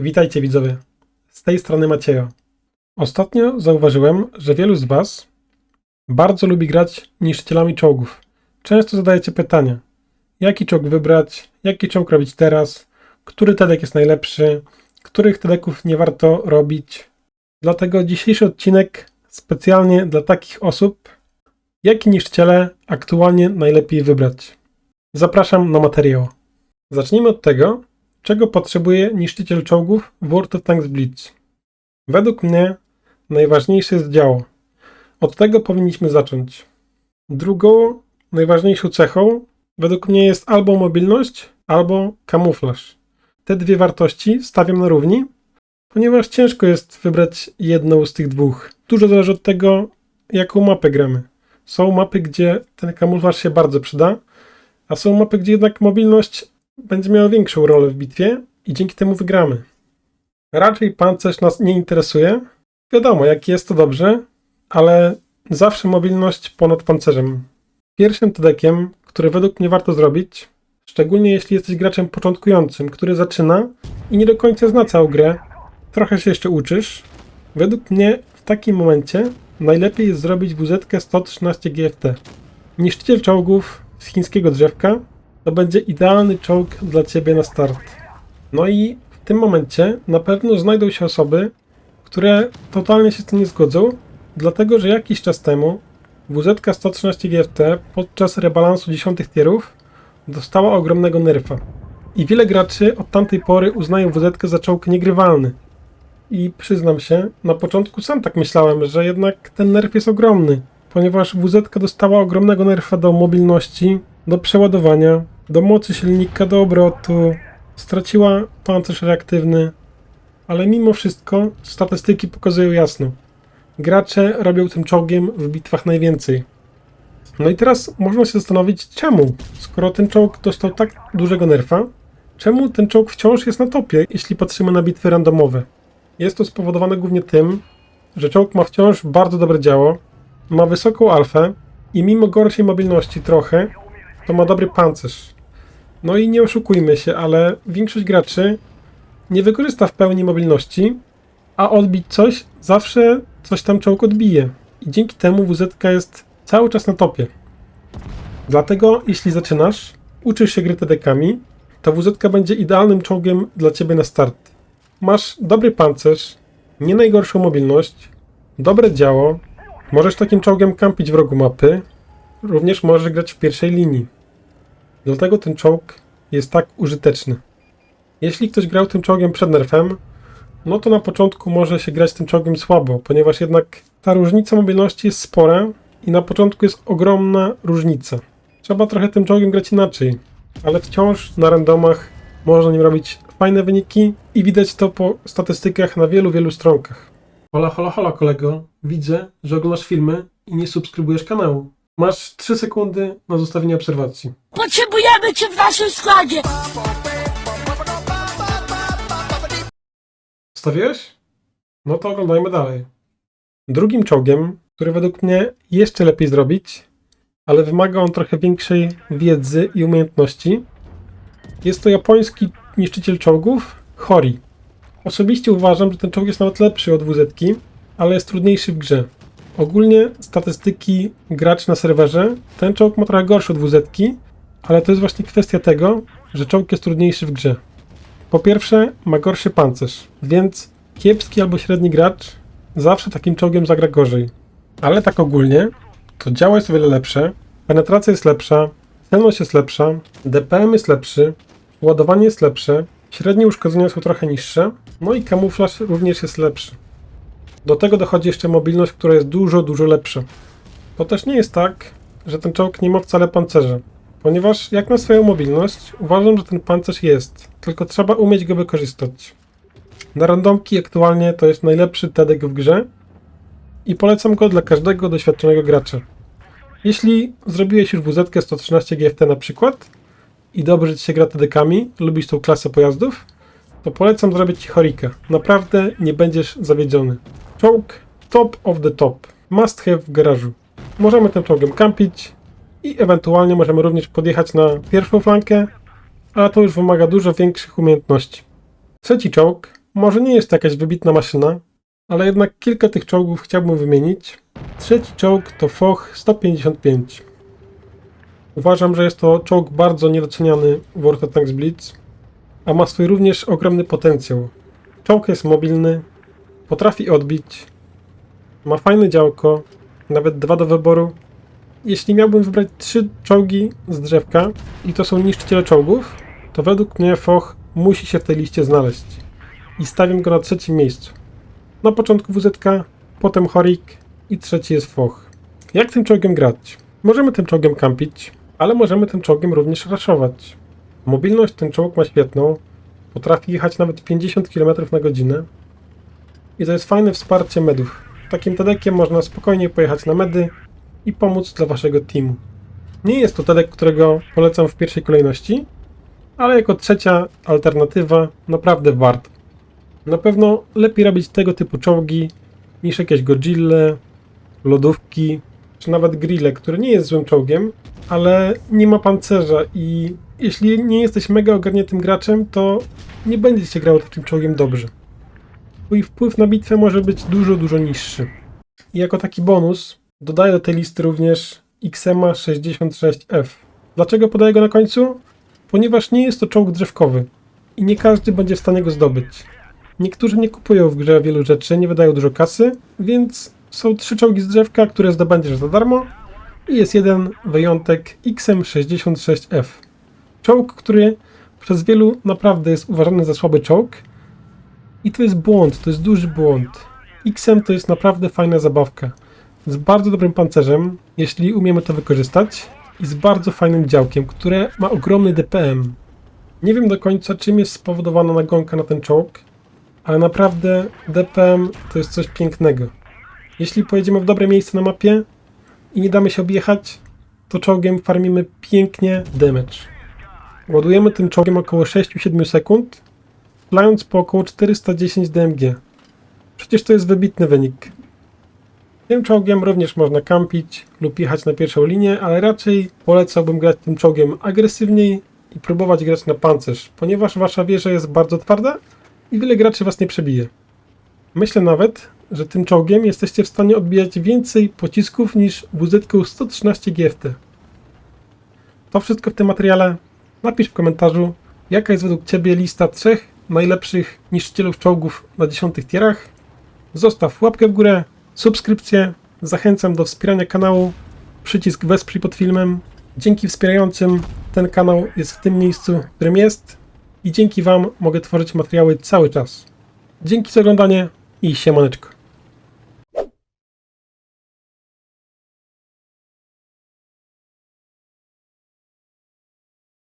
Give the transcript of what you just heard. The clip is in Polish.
Witajcie widzowie, z tej strony Maciejo. Ostatnio zauważyłem, że wielu z Was bardzo lubi grać niszczycielami czołgów. Często zadajecie pytania, jaki czołg wybrać, jaki czołg robić teraz, który tedek jest najlepszy, których tedeków nie warto robić. Dlatego dzisiejszy odcinek specjalnie dla takich osób, jakie niszczyciele aktualnie najlepiej wybrać. Zapraszam na materiał. Zacznijmy od tego, czego potrzebuje niszczyciel czołgów w World of Tanks Blitz. Według mnie najważniejsze jest działo. Od tego powinniśmy zacząć. Drugą najważniejszą cechą według mnie jest albo mobilność, albo kamuflaż. Te dwie wartości stawiam na równi, ponieważ ciężko jest wybrać jedną z tych dwóch. Dużo zależy od tego, jaką mapę gramy. Są mapy, gdzie ten kamuflaż się bardzo przyda, a są mapy, gdzie jednak mobilność będzie miała większą rolę w bitwie i dzięki temu wygramy. Raczej pancerz nas nie interesuje. Wiadomo, jak jest to dobrze, ale zawsze mobilność ponad pancerzem. Pierwszym tedekiem, który według mnie warto zrobić, szczególnie jeśli jesteś graczem początkującym, który zaczyna i nie do końca zna całą grę, trochę się jeszcze uczysz, według mnie w takim momencie najlepiej jest zrobić WZ 113 GFT. Niszczyciel czołgów z chińskiego drzewka to będzie idealny czołg dla Ciebie na start. No i w tym momencie na pewno znajdą się osoby, które totalnie się z tym nie zgodzą, dlatego że jakiś czas temu WZ 113 GFT podczas rebalansu 10 tierów dostała ogromnego nerfa. I wiele graczy od tamtej pory uznają WZ za czołg niegrywalny. I przyznam się, na początku sam tak myślałem, że jednak ten nerf jest ogromny, ponieważ WZ dostała ogromnego nerfa do mobilności, do przeładowania, do mocy silnika, do obrotu, straciła pancerz reaktywny, ale mimo wszystko statystyki pokazują jasno. Gracze robią tym czołgiem w bitwach najwięcej. No i teraz można się zastanowić, czemu, skoro ten czołg dostał tak dużego nerfa, czemu ten czołg wciąż jest na topie, jeśli patrzymy na bitwy randomowe. Jest to spowodowane głównie tym, że czołg ma wciąż bardzo dobre działo, ma wysoką alfę i mimo gorszej mobilności trochę, to ma dobry pancerz. No i nie oszukujmy się, ale większość graczy nie wykorzysta w pełni mobilności, a odbić coś zawsze coś tam czołg odbije. I dzięki temu WZ jest cały czas na topie. Dlatego jeśli zaczynasz, uczysz się gry TDK-ami, to WZ będzie idealnym czołgiem dla Ciebie na start. Masz dobry pancerz, nie najgorszą mobilność, dobre działo, możesz takim czołgiem kampić w rogu mapy, również możesz grać w pierwszej linii. Dlatego ten czołg jest tak użyteczny. Jeśli ktoś grał tym czołgiem przed nerfem, no to na początku może się grać tym czołgiem słabo, ponieważ jednak ta różnica mobilności jest spora i na początku jest ogromna różnica. Trzeba trochę tym czołgiem grać inaczej, ale wciąż na randomach można nim robić fajne wyniki i widać to po statystykach na wielu, wielu stronkach. Hola, hola, hola kolego, widzę, że oglądasz filmy i nie subskrybujesz kanału. Masz 3 sekundy na zostawienie obserwacji. Potrzebujemy cię w naszym składzie! Stawiłeś? No to oglądajmy dalej. Drugim czołgiem, który według mnie jeszcze lepiej zrobić, ale wymaga on trochę większej wiedzy i umiejętności, jest to japoński niszczyciel czołgów Hori. Osobiście uważam, że ten czołg jest nawet lepszy od WZ, ale jest trudniejszy w grze. Ogólnie statystyki gracz na serwerze, ten czołg ma trochę gorszy od WZ, ale to jest właśnie kwestia tego, że czołg jest trudniejszy w grze. Po pierwsze, ma gorszy pancerz, więc kiepski albo średni gracz zawsze takim czołgiem zagra gorzej. Ale tak ogólnie, to działo jest o wiele lepsze, penetracja jest lepsza, celność jest lepsza, DPM jest lepszy, ładowanie jest lepsze, średnie uszkodzenia są trochę niższe, no i kamuflaż również jest lepszy. Do tego dochodzi jeszcze mobilność, która jest dużo, dużo lepsza. To też nie jest tak, że ten czołg nie ma wcale pancerza. Ponieważ jak na swoją mobilność, uważam, że ten pancerz jest, tylko trzeba umieć go wykorzystać. Na randomki aktualnie to jest najlepszy TEDek w grze i polecam go dla każdego doświadczonego gracza. Jeśli zrobiłeś już WZ 113 GFT na przykład i dobrze ci się gra TEDekami, lubisz tą klasę pojazdów, to polecam zrobić ci Horika. Naprawdę nie będziesz zawiedziony. Czołg top of the top. Must have w garażu. Możemy tym czołgiem kampić, i ewentualnie możemy również podjechać na pierwszą flankę, ale to już wymaga dużo większych umiejętności. Trzeci czołg Może nie jest to jakaś wybitna maszyna, ale jednak kilka tych czołgów chciałbym wymienić. Trzeci czołg to Foch 155. Uważam, że jest to czołg bardzo niedoceniany w World of Tanks Blitz, a ma swój również ogromny potencjał. Czołg jest mobilny, potrafi odbić, ma fajne działko, nawet dwa do wyboru. Jeśli miałbym wybrać trzy czołgi z drzewka i to są niszczyciele czołgów, to według mnie Foch musi się w tej liście znaleźć. I stawiam go na trzecim miejscu. Na początku WZK, potem Horik i trzeci jest Foch. Jak tym czołgiem grać? Możemy tym czołgiem kampić, ale możemy tym czołgiem również raszować. Mobilność ten czołg ma świetną, potrafi jechać nawet 50 km na godzinę i to jest fajne wsparcie medów. Takim tedekiem można spokojnie pojechać na medy i pomóc dla waszego teamu. Nie jest to tedek, którego polecam w pierwszej kolejności, ale jako trzecia alternatywa naprawdę wart. Na pewno lepiej robić tego typu czołgi niż jakieś Godzilla, lodówki, czy nawet grille, który nie jest złym czołgiem, ale nie ma pancerza i jeśli nie jesteś mega ogarniętym graczem, to nie będzie się grało takim czołgiem dobrze. Twój wpływ na bitwę może być dużo, dużo niższy. I jako taki bonus dodaję do tej listy również XMA 66F. Dlaczego podaję go na końcu? Ponieważ nie jest to czołg drzewkowy i nie każdy będzie w stanie go zdobyć. Niektórzy nie kupują w grze wielu rzeczy, nie wydają dużo kasy, więc są trzy czołgi z drzewka, które zdobędziesz za darmo i jest jeden wyjątek XM66F. Czołg, który przez wielu naprawdę jest uważany za słaby czołg i to jest błąd, to jest duży błąd. XM to jest naprawdę fajna zabawka. Z bardzo dobrym pancerzem, jeśli umiemy to wykorzystać, i z bardzo fajnym działkiem, które ma ogromny DPM. Nie wiem do końca, czym jest spowodowana nagonka na ten czołg, ale naprawdę DPM to jest coś pięknego. Jeśli pojedziemy w dobre miejsce na mapie i nie damy się objechać, to czołgiem farmimy pięknie damage. Ładujemy tym czołgiem około 6-7 sekund, strzelając po około 410 DMG. Przecież to jest wybitny wynik. Tym czołgiem również można kampić lub jechać na pierwszą linię, ale raczej polecałbym grać tym czołgiem agresywniej i próbować grać na pancerz, ponieważ wasza wieża jest bardzo twarda i wiele graczy was nie przebije. Myślę nawet, że tym czołgiem jesteście w stanie odbijać więcej pocisków niż WZ 113 GFT. To wszystko w tym materiale. Napisz w komentarzu, jaka jest według Ciebie lista trzech najlepszych niszczycielów czołgów na dziesiątych tierach. Zostaw łapkę w górę, subskrypcję, zachęcam do wspierania kanału, przycisk wesprzyj pod filmem. Dzięki wspierającym ten kanał jest w tym miejscu, w którym jest i dzięki Wam mogę tworzyć materiały cały czas. Dzięki za oglądanie i siemaneczko.